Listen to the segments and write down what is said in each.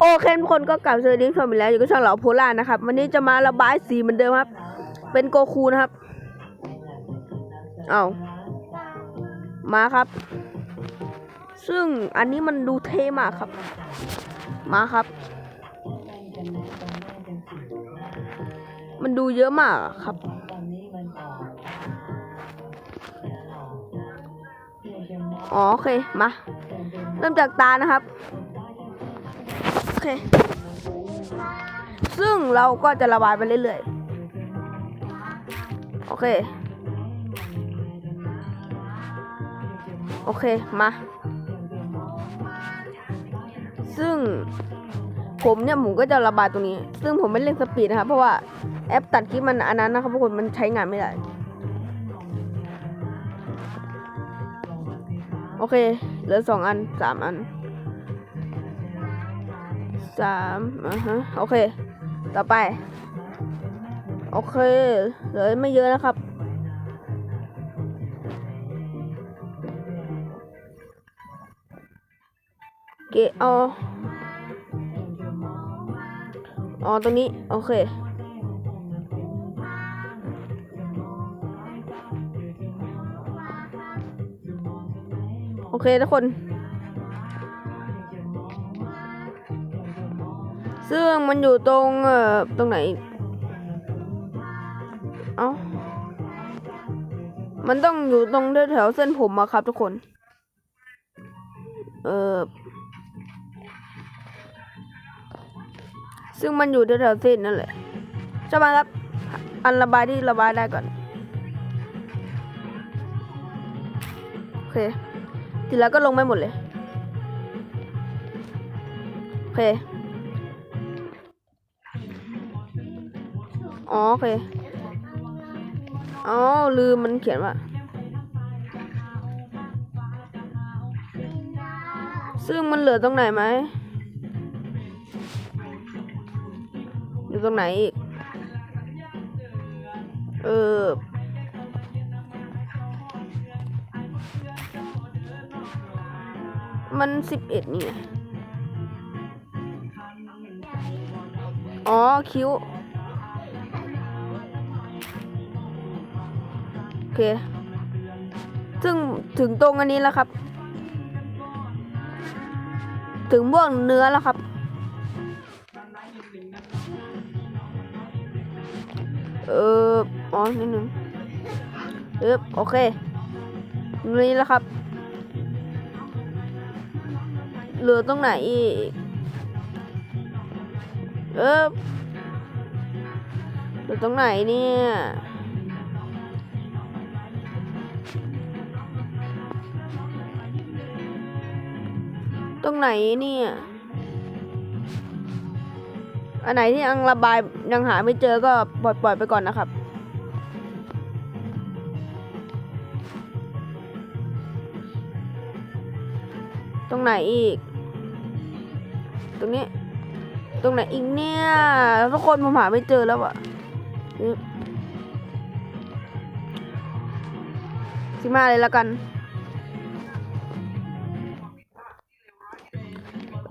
โอเคทุกคนก็กลับสวัสดีทุกคนไปแล้วอยู่กับช่องเหล่าโพล่านะครับ วันนี้จะมาระบายสีเหมือนเดิมครับ เป็นโกคูนะครับ เอามาครับ ซึ่งอันนี้มันดูเท่มากครับ มาครับ มันดูเยอะมากครับอ๋อโอเค มา เริ่มจากตานะครับ เค ซึ่งเราก็จะระบายไปเรื่อยๆ โอเค โอเค มา ซึ่งผมเนี่ยผมก็จะระบายตรงนี้ ซึ่งผมไม่เล่นสปีดนะครับ เพราะว่าแอปตัดคลิปมันอันนั้นนะครับทุกคนมันใช้งานไม่ได้ โอเค เหลือสองอันสามอัน สามอ่าฮะ โอเค ต่อไป โอเค เหลือไม่เยอะนะครับ เกเอาอ๋อตรงนี้ โอเคโอเคทุกคน ซึ่งมันอยู่ตรงเอ่อตรงไหน เอ้า มันต้องอยู่ตรงแถวเส้นผมอะครับทุกคน เออซึ่งมันอยู่แถวๆเส้นนั่นแหละใช่ไหมครับ อันระบายที่ระบายได้ก่อน โอเค ทีแล้วก็ลงไปหมดเลย โอเค อ๋อโอเคอ๋อลืมมันเขียนว่า ซึ่งมันเหลือตรงไหนไหมอยู่ตรงไหนอีก เออมันสิบเอ็ดนี่ อ๋อ คิ้ว เค ซึ่งถึงตรงอันนี้แล้วครับ ถึงบ่วงเนื้อแล้วครับ เอออ๋อนิดนึงเออโอเคนี้แล้วครับเหลือตรงไหนอีก เออเหลือตรงไหนเนี่ย ตรงไหนเนี่ย อันไหนที่ยังระบายยังหาไม่เจอก็ปล่อยปล่อยไปก่อนนะครับ ตรงไหนอีก ตรงนี้ ตรงไหนอีกเนี่ยทุกคนผมหาไม่เจอแล้วอะสิมาเลยล้วกัน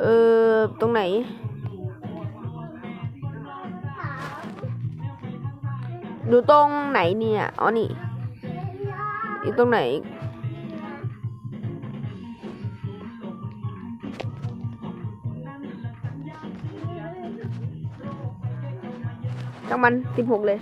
เออ ตรงไหน ดูตรงไหนเนี่ย อ๋อ นี่อีตรงไหน จังมันสิบหกเลย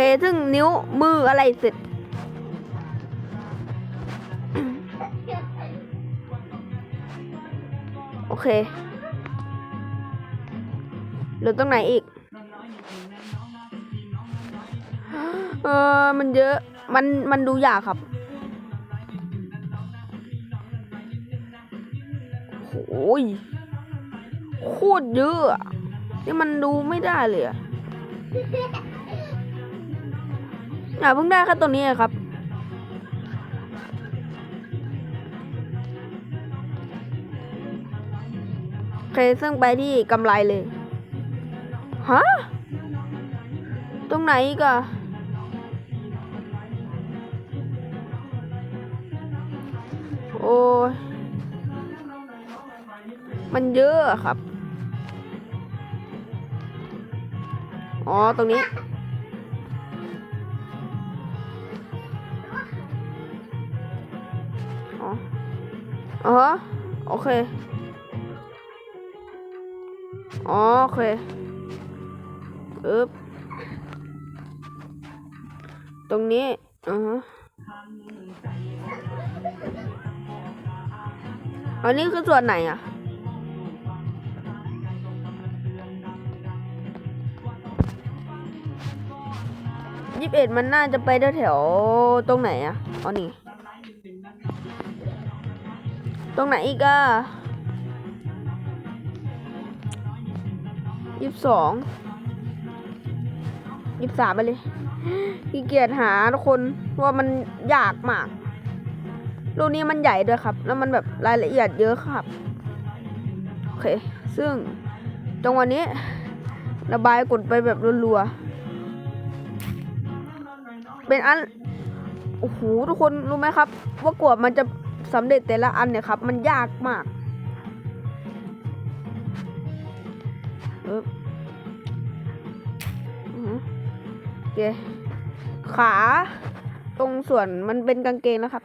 เคซึ่งนิ้วมืออะไรเสร็จโอเคเหลือตรงไหนอีก เออมันเยอะ มัน มันดูยากครับ โอ้ย โคตรเยอะอะนี่มันดูไม่ได้เลยอะ อ่าเพิ่งได้แค่ตัวนี้ครับ เคซึ่งไปที่กำไรเลย ฮะ ตรงไหนก็โอ้ยมันเยอะครับ อ๋อ ตรงนี้ อ๋อโอเคอ๋อโอเคอึบตรงนี้อ่าฮอันนี้คือส่วนไหนอะยี่สิบเอ็ดมันน่าจะไปแถวตรงไหนอะ อ๋อนี่ ตรงไหนอีกอะยี่สิบสองยี่สิบสามไปเลยขี้เกียจหาทุกคนว่ามันยากมากรูนี้มันใหญ่ด้วยครับ แล้วมันแบบรายละเอียดเยอะครับ โอเค ซึ่งจังหวะนี้ระบายกดไปแบบรัวๆเป็นอัน โอ้โห ทุกคนรู้ไหมครับ ว่ากว่ามันจะ สำเร็จแต่ละอันเนี่ยครับ มันยากมากเอออือหือโอเคขาตรงส่วนมันเป็นกางเกงนะครับ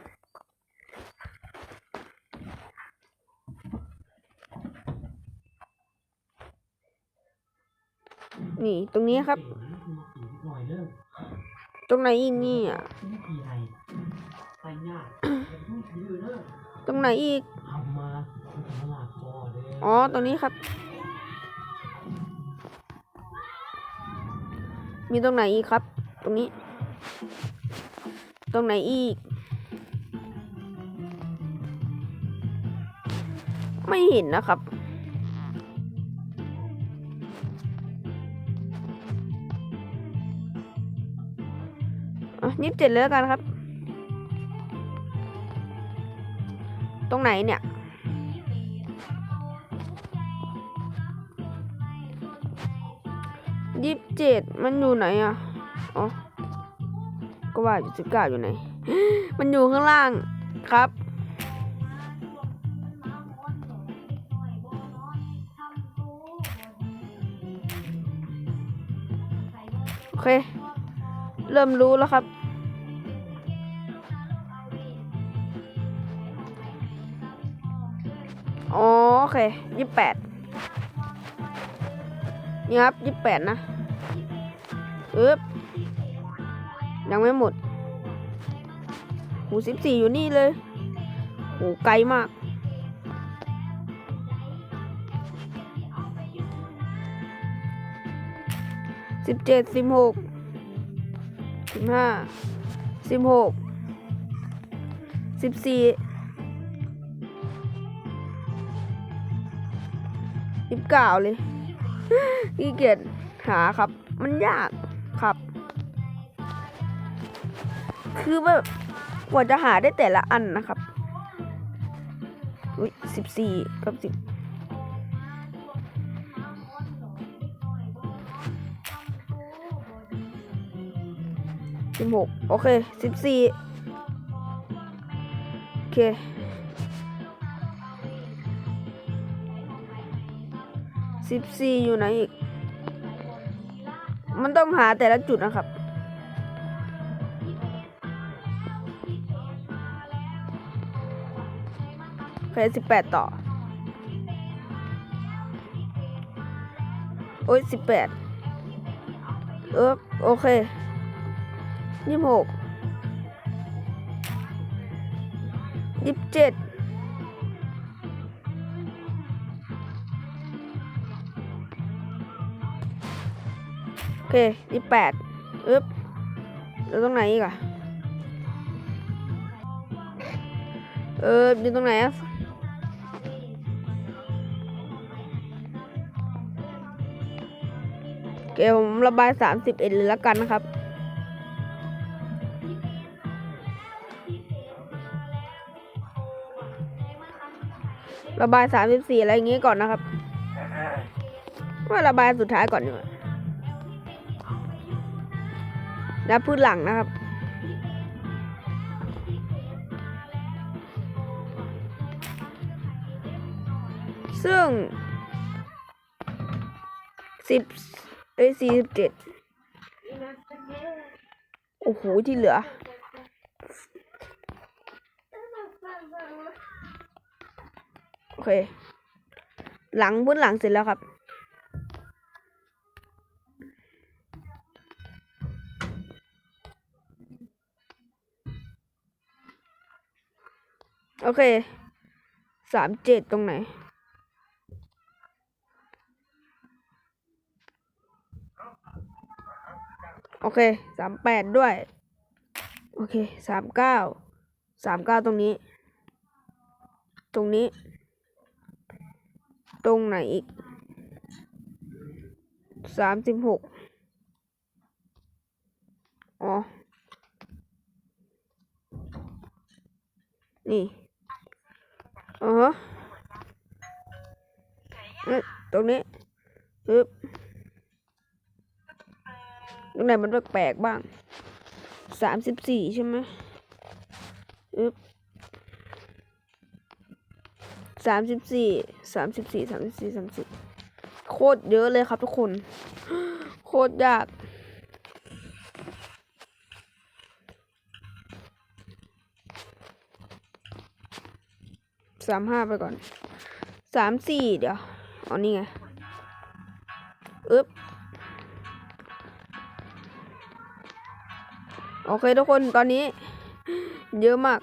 นี่ตรงนี้ครับ ตรงไหนอีกนี่อะ ตรงไหนอีก อ๋อ ตรงนี้ครับ มีตรงไหนอีกครับ ตรงนี้ ตรงไหนอีก ไม่เห็นนะครับอะยี่สิบเจ็ดเลยแล้วกันครับ รงไหนเนี่ย ยี่สิบเจ็ดมันอยู่ไหนอะ อ๋อ ก็ว่าอยู่สิบเก้าอยู่ไหน มันอยู่ข้างล่างครับ โอเค เริ่มรู้แล้วครับ อ๋อโอเคยี่แปดนี่ครับยี่แปดนะอึ๊บยังไม่หมดหูสิบสี่อยู่นี่เลยหูไกลมากสิบเจ็ดสิบหกสิบห้าสิบหกสิบสี่ สิบเก้าเลยขี้เกียจหาครับ มันยากครับ คือแบบกว่าจะหาได้แต่ละอันนะครับอุ้ยสิบสี่กับสิบสิบหกโอเคสิบสี่โอเค สิบสี่อยู่ไหนอีก มันต้องหาแต่ละจุดนะครับ โอเคสิบแปดต่อ โอ้ยสิบแปดเออโอเคยี่สิบหกยี่สิบเจ็ด เคยี่สิบแปดอึ๊บแล้วตรงไหนอีกอะเอออยู่ตรงไหนอะโอเคผมระบายสามสิบเอ็ดเลยละกันนะครับ ระบายสามสิบสี่อะไรอย่างงี้ก่อนนะครับว่าระบายสุดท้ายก่อนดีกว่า แล้วพืชหลังนะครับ ซึ่งสิบเอ้ยสี่สิบเจ็ดโอ้โห ที่เหลือ โอเค หลังบนหลังเสร็จแล้วครับ เคสามเจ็ดตรงไหน โอเคสามแปดด้วย โอเคสามเก้าสามเก้าตรงนี้ ตรงนี้ ตรงไหนอีกสามสิบหกอ๋อ นี่ อ๋อฮะเอ้ยตรงนี้ปึ๊บตรงไหนมันแปลกๆบ้างสามสิบสี่ใช่ไหมปึ๊บสามสิบสี่สามสิบสี่สามสิบสี่สามสิบโคตรเยอะเลยครับทุกคน โคตรยาก สามห้าไปก่อนสามสี่เดี๋ยวอ๋อนี่ไงอึ๊บโอเคทุกคนตอนนี้ เยอะมาก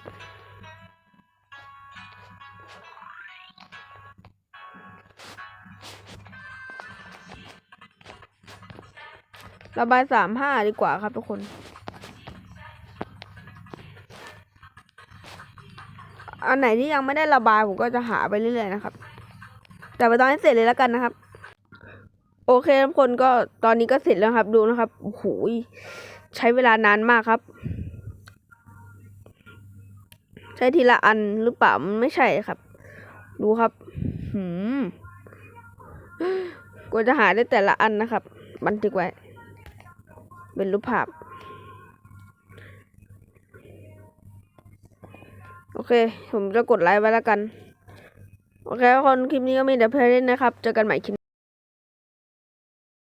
ระบายสามห้าดีกว่าครับทุกคน อันไหนที่ยังไม่ได้ระบายผมก็จะหาไปเรื่อยๆนะครับ แต่ไปตอนนี้เสร็จเลยแล้วกันนะครับ โอเคทุกคนก็ตอนนี้ก็เสร็จแล้วครับ ดูนะครับโอ้โหใช้เวลานานมากครับ ใช้ทีละอันหรือเปล่ามันไม่ใช่ครับ ดูครับหืมกว่าจะหาได้แต่ละอันนะครับ บันทึกไว้ เป็นรูปภาพ อเค ผมจะกดไลค์ไว้แล้วกัน โอเคทุกคนคลิปนี้ก็มีแต่เพลย์เล่นนะครับ เจอกันใหม่คลิป